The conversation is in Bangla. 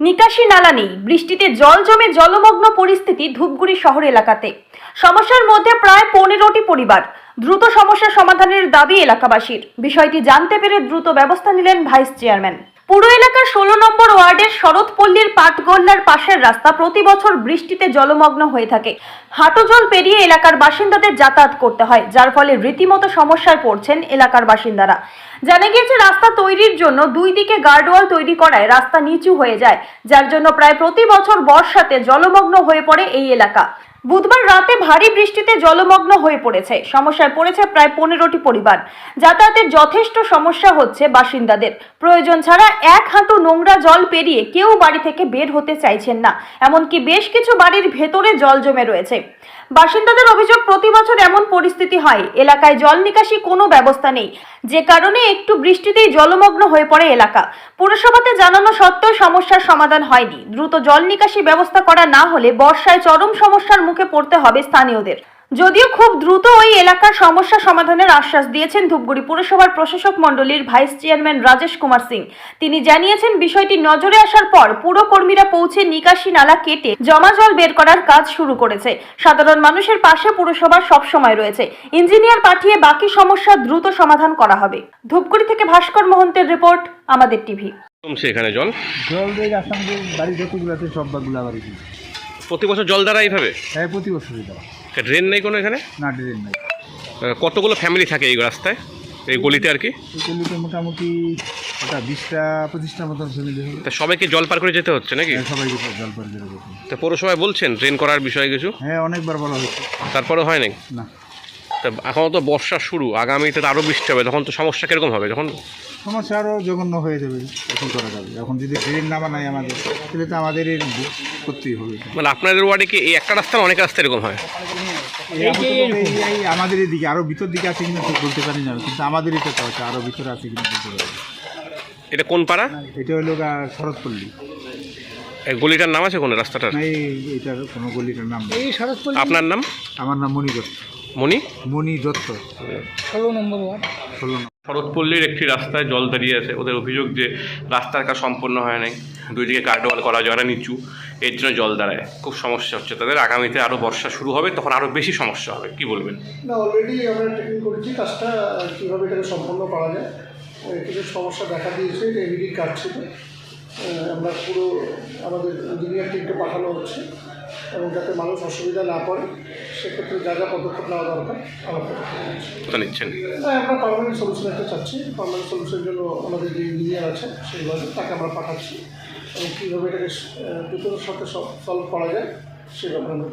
নিকাশি নালা নেই। বৃষ্টিতে জল জমে জলমগ্ন পরিস্থিতি ধূপগুড়ি শহর এলাকাতে। সমস্যার মধ্যে প্রায় পনেরোটি পরিবার। দ্রুত সমস্যা সমাধানের দাবি এলাকাবাসীর। বিষয়টি জানতে পেরে দ্রুত ব্যবস্থা নিলেন ভাইস চেয়ারম্যান। পুরো এলাকার ষোলো নম্বর ওয়ার্ডের শরৎপল্লীর পাটগোল্লার পাশের রাস্তা প্রতি বছর বৃষ্টিতে জলমগ্ন হয়ে থাকে। হাঁটু জল পেরিয়ে এলাকার বাসিন্দাদের যাতায়াত করতে হয়, যার ফলে রীতিমতো সমস্যায় পড়ছেন এলাকার বাসিন্দারা। জানা গিয়েছে, রাস্তা তৈরির জন্য দুই দিকে গার্ডওয়াল তৈরি করায় রাস্তা নিচু হয়ে যায়, যার জন্য প্রায় প্রতি বছর বর্ষাতে জলমগ্ন হয়ে পড়ে এই এলাকা। বুধবার রাতে ভারী বৃষ্টিতে জলমগ্ন হয়ে পড়েছে। সমস্যায় পড়েছে প্রায় পনেরোটি পরিবার। যাতায়াতের যথেষ্ট সমস্যা হচ্ছে বাসিন্দাদের। প্রয়োজন ছাড়া এক হাঁটু নোংরা জল পেরিয়ে কেউ বাড়ি থেকে বের হতে চাইছেন না। এমনকি বেশ কিছু বাড়ির ভেতরে জল জমে রয়েছে। বাসিন্দাদের অভিযোগ, প্রতি বছর এমন পরিস্থিতি হয়। এলাকায় জল নিকাশি কোনো ব্যবস্থা নেই। যে কারণে একটু বৃষ্টিতেই জলমগ্ন হয়ে পড়ে এলাকা। পুরসভাতে জানানো সত্ত্বেও সমস্যার সমাধান হয়নি। দ্রুত জল নিকাশি ব্যবস্থা করা না হলে বর্ষায় চরম সমস্যার মুখে পড়তে হবে স্থানীয়দের। যদিও খুব দ্রুত ওই এলাকার সমস্যা সমাধানের আশ্বাস দিয়েছেন ধূপগুড়ি পুরসভার প্রশাসক মণ্ডলীর ভাইস চেয়ারম্যান রাজেশ কুমার সিং। তিনি জানিয়েছেন বিষয়টি নজরে আসার পর পুরকর্মীরা পৌঁছে নিকাশি নালা কেটে জমা জল বের করার কাজ শুরু করেছে। সাধারণ মানুষের পাশে পুরসভা সবসময় রয়েছে। ইঞ্জিনিয়ার পাঠিয়ে বাকি সমস্যা দ্রুত সমাধান করা হবে। ধূপগুড়ি থেকে ভাস্কর মোহন্তের রিপোর্ট আমাদের টিভি। জল। জল দিয়ে রাস্তার মধ্যে বাড়ি যতগুলো আছে সব বাড়ি প্রতি বছর জল দ্বারা এইভাবে? হ্যাঁ প্রতি বছরই দেওয়া। ড্রেন নেই কোনো এখানে? না ড্রেন নেই। কতগুলো ফ্যামিলি থাকে এই রাস্তায়? এই গলিতে আর কি? গলিতে মোটামুটি ওটা বিশটা পঁচিশটার মতন ফ্যামিলি হবে। তা সবাইকে জল পার করে যেতে হচ্ছে নাকি? হ্যাঁ, সবাইকে জল পরে যেতে হবে। তা পৌরসভায় বলছেন ড্রেন করার বিষয়ে কিছু? হ্যাঁ অনেকবার বলা হয়েছে। তারপরেও হয় নাকি না। তা এখন তো বর্ষা শুরু আগামীতে তো আরও বৃষ্টি হবে তখন তো সমস্যা কীরকম হবে? যখন সমস্যা আরও জঘন্য হয়ে যাবে এখন করা যাবে। এখন যদি ড্রেন নামা বানাই আমাদের তাহলে তো আমাদের করতেই হবে। মানে আপনাদের ওয়ার্ডে কি এই একটা রাস্তা অনেক রাস্তা এরকম হয়? এই আমাদের এদিকে আরও ভিতর দিকে আছে কিনা ঠিক বলতে পারি না কিন্তু আমাদের এটা তো আছে আরও ভিতরে আছে কিনা বলতে পারি এটা কোন পাড়া? এটা হলো গা শরৎপল্লী। এই গলিটার নাম আছে কোন রাস্তাটার? না এই এটার কোনো গলিটার নাম নেই। আপনার নাম? আমার নাম মণি দত্ত মণি? মণি দত্ত। ষোলো নম্বর ওয়ার্ড। ষোলো নম্বর। শরৎপল্লীর একটি রাস্তায় জল দাঁড়িয়ে আছে। ওদের অভিযোগ যে রাস্তার কাজ সম্পন্ন হয় নাই। দুই দিকে গার্ডওয়াল করা যায় না নিচু। এর জন্য জল দাঁড়ায়। খুব সমস্যা হচ্ছে। তাদের আগামীতে আরও বর্ষা শুরু হবে তখন আরও বেশি সমস্যা হবে। কি বলবেন? না অলরেডি আমরা ট্রেনিং করেছি। কাজটা কীভাবে এটাকে সম্পন্ন করা যায়। কিছু সমস্যা দেখা দিয়েছে এটা এলইডির কাজ ছিল। আমরা পুরো আমাদের ইঞ্জিনিয়ার টিমকে পাঠানো হচ্ছে। এবং যাতে মানুষ অসুবিধা না পড়ে সেক্ষেত্রে যা যা পদক্ষেপ নেওয়া দরকার আমরা নিচ্ছেন? হ্যাঁ আমরা পারমানেন্ট সলিউশন একটা চাচ্ছি। পারমানেন্ট সলিউশনের জন্য আমাদের যে ইঞ্জিনিয়ার আছে সেইভাবে তাকে আমরা পাঠাচ্ছি। এবং কীভাবে এটাকে দ্রুততার সাথে সলভ করা যায় সে ব্যাপারে আমরা